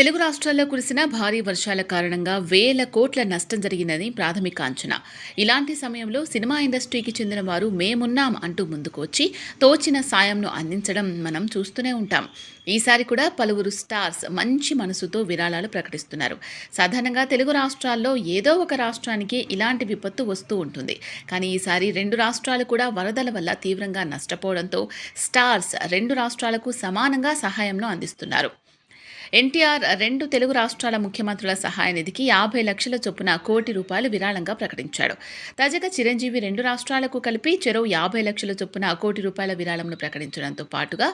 తెలుగు రాష్ట్రాల్లో కురిసిన భారీ వర్షాల కారణంగా వేల కోట్ల నష్టం జరిగిందని ప్రాథమిక అంచనా. ఇలాంటి సమయంలో సినిమా ఇండస్ట్రీకి చెందిన వారు మేమున్నాం అంటూ ముందుకు వచ్చి తోచిన సాయంను అందించడం మనం చూస్తూనే ఉంటాం. ఈసారి కూడా పలువురు స్టార్స్ మంచి మనసుతో విరాళాలు ప్రకటిస్తున్నారు. సాధారణంగా తెలుగు రాష్ట్రాల్లో ఏదో ఒక రాష్ట్రానికి ఇలాంటి విపత్తు వస్తూ ఉంటుంది. కానీ ఈసారి రెండు రాష్ట్రాలు కూడా వరదల వల్ల తీవ్రంగా నష్టపోవడంతో స్టార్స్ రెండు రాష్ట్రాలకు సమానంగా సహాయంను అందిస్తున్నారు. ఎన్టీఆర్ రెండు తెలుగు రాష్ట్రాల ముఖ్యమంత్రుల సహాయ నిధికి యాభై లక్షల చొప్పున కోటి రూపాయలు విరాళంగా ప్రకటించాడు. తాజాగా చిరంజీవి రెండు రాష్ట్రాలకు కలిపి చెరవు యాభై లక్షల చొప్పున కోటి రూపాయల విరాళంను ప్రకటించడంతో పాటుగా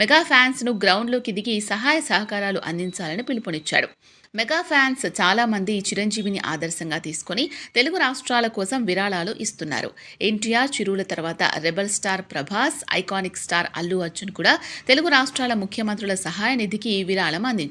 మెగా ఫ్యాన్స్ను గ్రౌండ్లోకి దిగి సహాయ సహకారాలు అందించాలని పిలుపునిచ్చాడు. మెగా ఫ్యాన్స్ చాలామంది చిరంజీవిని ఆదర్శంగా తీసుకొని తెలుగు రాష్ట్రాల కోసం విరాళాలు ఇస్తున్నారు. ఎన్టీఆర్ చిరువుల తర్వాత rebel star Prabhas iconic star Allu Arjun కూడా తెలుగు రాష్ట్రాల ముఖ్యమంత్రుల సహాయ నిధికి విరాళం అందించారు.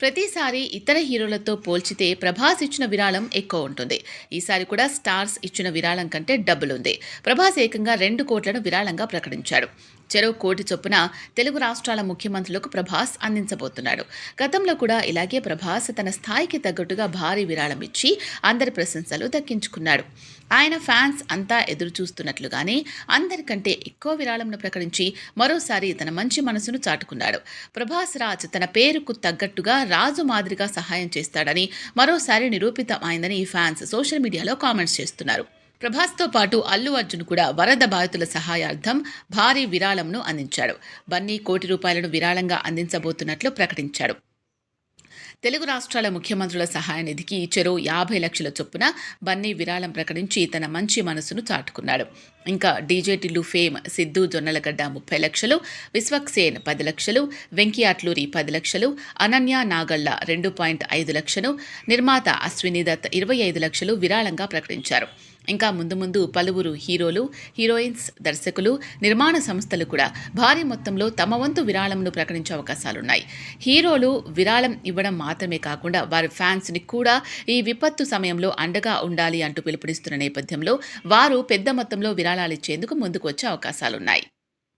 ప్రతిసారి ఇతర హీరోలతో పోల్చితే ప్రభాస్ ఇచ్చిన విరాళం ఎక్కువ ఉంటుంది. ఈసారి కూడా స్టార్స్ ఇచ్చిన విరాళం కంటే డబ్బులుంది ప్రభాస్ ఏకంగా రెండు కోట్లను విరాళంగా ప్రకటించాడు. చెరవు కోటి చొప్పున తెలుగు రాష్ట్రాల ముఖ్యమంత్రులకు ప్రభాస్ అందించబోతున్నాడు గతంలో కూడా ఇలాగే ప్రభాస్ తన స్థాయికి తగ్గట్టుగా భారీ విరాళం ఇచ్చి అందరి ప్రశంసలు దక్కించుకున్నాడు. ఆయన ఫ్యాన్స్ అంతా ఎదురు చూస్తున్నట్లుగానే అందరికంటే ఎక్కువ విరాళంను ప్రకటించి మరోసారి తన మంచి మనసును చాటుకున్నాడు. ప్రభాస్ రాజ్ తన పేరుకు తగ్గట్టుగా రాజు మాదిరిగా సహాయం చేస్తాడని మరోసారి నిరూపితమైందని ఫ్యాన్స్ సోషల్ మీడియాలో కామెంట్స్ చేస్తున్నారు. ప్రభాస్తో పాటు అల్లు అర్జున్ కూడా వరద బాధితుల సహాయార్థం భారీ విరాళంను అందించాడు. బన్నీ కోటి రూపాయలను విరాళంగా అందించబోతున్నట్లు ప్రకటించాడు. తెలుగు రాష్ట్రాల ముఖ్యమంత్రుల సహాయ నిధికి చెరో యాభై లక్షల చొప్పున బన్నీ విరాళం ప్రకటించి తన మంచి మనసును చాటుకున్నాడు. ఇంకా డీజేటిల్లు ఫేమ్ సిద్ధు జొన్నలగడ్డ ముప్పై లక్షలు విశ్వక్సేన్ పది లక్షలు వెంకీ అట్లూరి పది లక్షలు అనన్య నాగళ్ళ రెండు పాయింట్ ఐదు లక్షలు నిర్మాత అశ్విని దత్ ఇరవై ఐదు లక్షలు విరాళంగా ప్రకటించారు. ఇంకా ముందు ముందు పలువురు హీరోలు హీరోయిన్స్ దర్శకులు నిర్మాణ సంస్థలు కూడా భారీ మొత్తంలో తమ వంతు విరాళంను ప్రకటించే అవకాశాలున్నాయి. హీరోలు విరాళం ఇవ్వడం మాత్రమే కాకుండా వారి ఫ్యాన్స్ని కూడా ఈ విపత్తు సమయంలో అండగా ఉండాలి అంటూ పిలుపునిస్తున్న నేపథ్యంలో వారు పెద్ద మొత్తంలో విరాళాలు ఇచ్చేందుకు ముందుకు వచ్చే అవకాశాలున్నాయి.